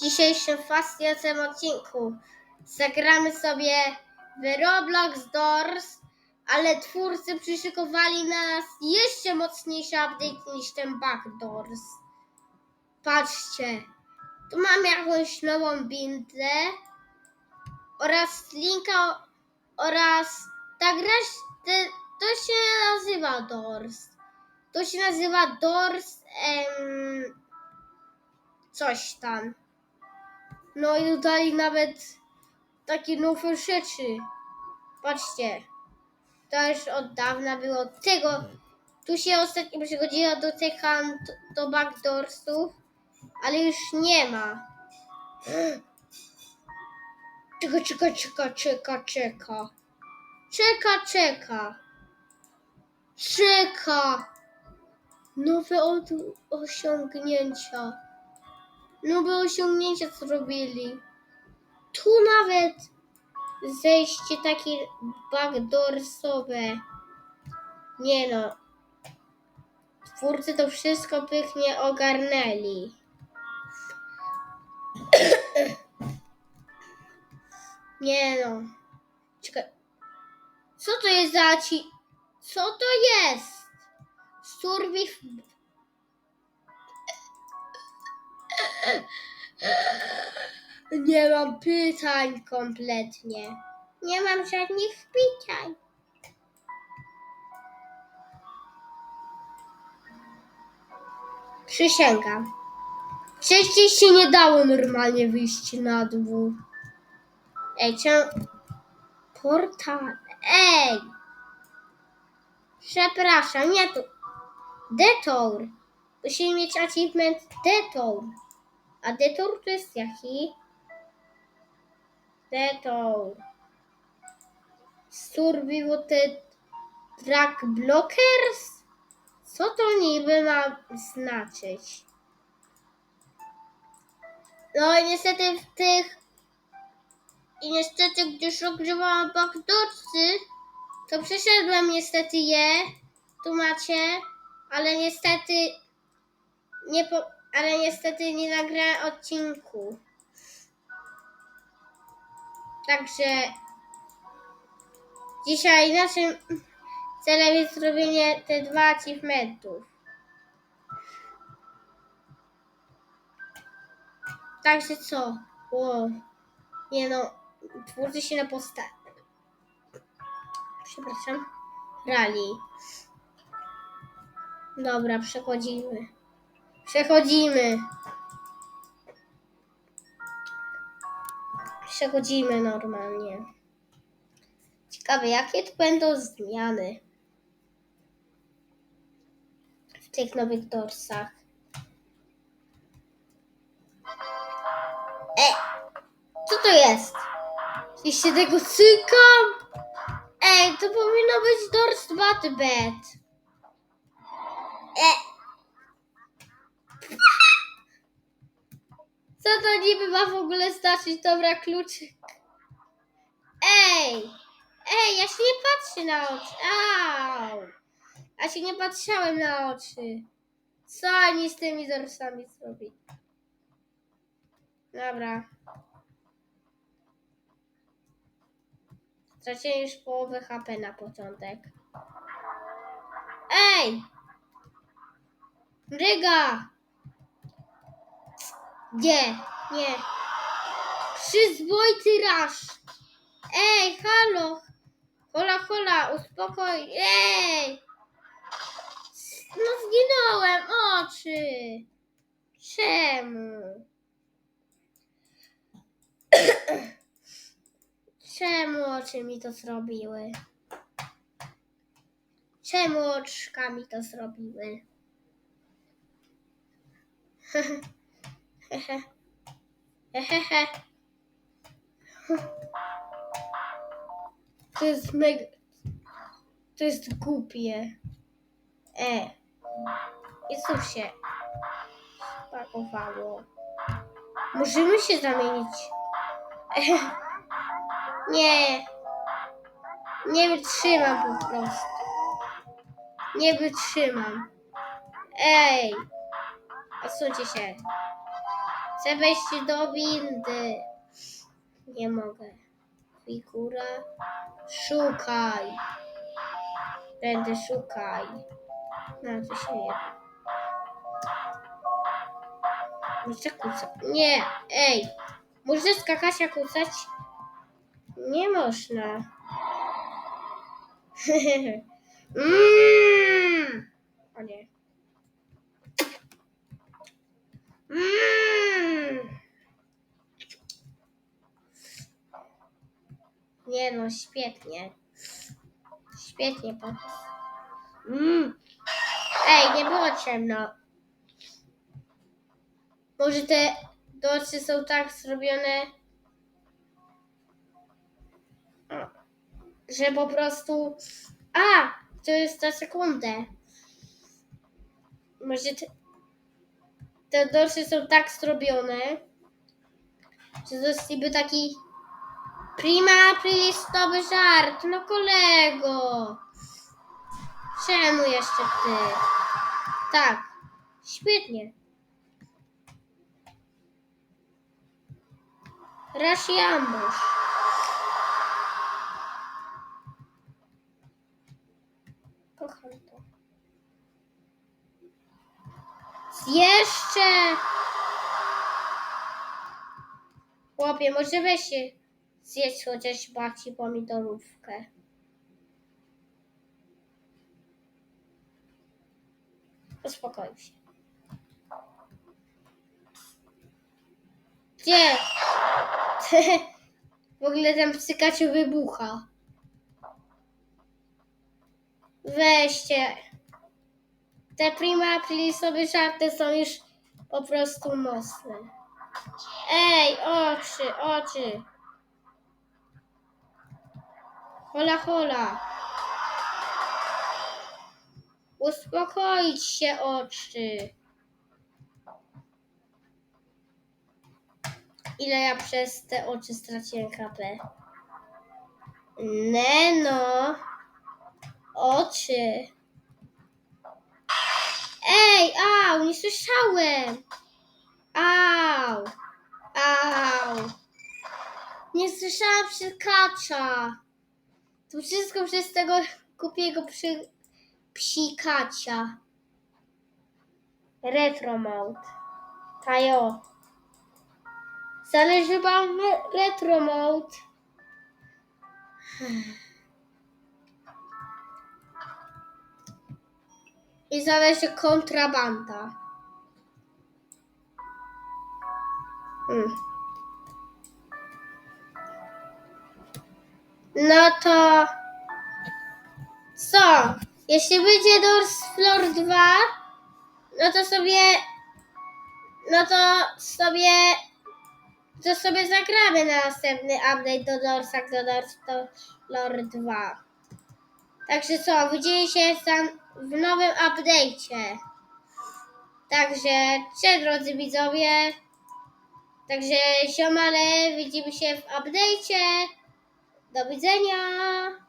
dzisiejszym fascynującym odcinku zagramy sobie w Roblox Doors, ale twórcy przyszykowali na nas jeszcze mocniejszy update niż ten Backdoors. Patrzcie, tu mam jakąś nową bindę oraz linka oraz ta gra, te, to się nazywa Doors. To się nazywa Doors em, coś tam. No i dodali nawet takie nowe rzeczy. Patrzcie. To już od dawna było. Tego. Tu się ostatnio przychodziła do tych han- do backdoorsów, ale już nie ma. Czeka, czeka, czeka, czeka, czeka. Czeka, czeka. Czeka. Nowe osiągnięcia. Nowe osiągnięcia zrobili. Tu nawet zejście takie backdoorsowe. Nie no. Twórcy to wszystko pięknie ogarnęli. Nie no. Czekaj. Co to jest za ci... Co to jest? Surviv... Nie mam pytań kompletnie. Nie mam żadnych pytań. Przysięgam. Wcześniej się nie dało normalnie wyjść na dwór. Ej, czemu... Portal... Ej! Przepraszam, nie tu... Detour. Musimy mieć achievement Detour. A detour to jest jaki? Detour. Survival Track Blockers? Co to niby ma znaczyć? No i niestety w tych... I niestety, gdyż ogrywałam backdoorsy, to przeszedłem niestety je. Tu macie. Ale niestety... Nie po... Ale niestety nie nagrałem odcinku. Także dzisiaj naszym celem jest zrobienie te dwa achievementów. Także co? O, nie no, twórcy się na posta... Przepraszam. Rally. Dobra, przechodzimy. Przechodzimy. Przechodzimy normalnie. Ciekawe, jakie tu będą zmiany w tych nowych dorsach. E, co to jest? Jeśli tego cykam? Ej, to powinno być Dors Batbed. E. Co to niby ma w ogóle znaczyć? Dobra, kluczyk. Ej! Ej, ja się nie patrzę na oczy. Au! Ja się nie patrzałem na oczy. Co oni z tymi dorsami zrobili? Dobra. Straciłem już połowę HP na początek. Ej! Ryga! Nie, nie. Przyzwoity rasz. Ej, halo. Hola, hola, uspokoj. Ej! No zginąłem, oczy. Czemu? Czemu oczy mi to zrobiły? Czemu oczka mi to zrobiły? Hehe. Hehehe. To jest mega... To jest głupie. E. I cóż się spakowało. Możemy się zamienić. Nie. Nie wytrzymam po prostu. Nie wytrzymam. Ej. Odsuńcie się. Chcę wejść do windy. Nie mogę. Figura. Szukaj. Będę szukaj. No to się nie. Muszę kucać. Nie, ej. Może skakać a kucać? Nie można. mm. O nie. Mm. Nie no, świetnie. Świetnie pomysł. Mm. Ej, nie było ciemno. Może te docy są tak zrobione, że po prostu. A! To jest za sekundę. Może te, te są tak zrobione, że to taki prima prilistowy żart. No kolego. Czemu jeszcze ty? Tak. Świetnie. Rasz i ambush. Kocham to. Jeszcze! Chłopie, może weź się zjedz chociaż babci pomidorówkę. Uspokoj się. Gdzie? W ogóle ten psykaciu wybucha. Weźcie. Te prima aprilisowe żarty są już po prostu mocne. Ej, oczy, oczy. Hola, hola. Uspokoić się oczy. Ile ja przez te oczy straciłem KP? Neno. Oczy. Ej, au, nie słyszałem. Au. Au. Nie słyszałam psikacza. To wszystko przez tego głupiego przy... psikacia. Retro mode. Tajo. Zależy wam retro mode. I zależy kontrabanda. Hmm. No to co? Jeśli będzie Doors Floor 2, no to sobie no to sobie to sobie zagramy na następny update do Dorsa, do Doors Floor 2. Także co, widzimy się tam w nowym update'cie. Także, cześć drodzy widzowie. Także siomale, widzimy się w update'cie. Do widzenia.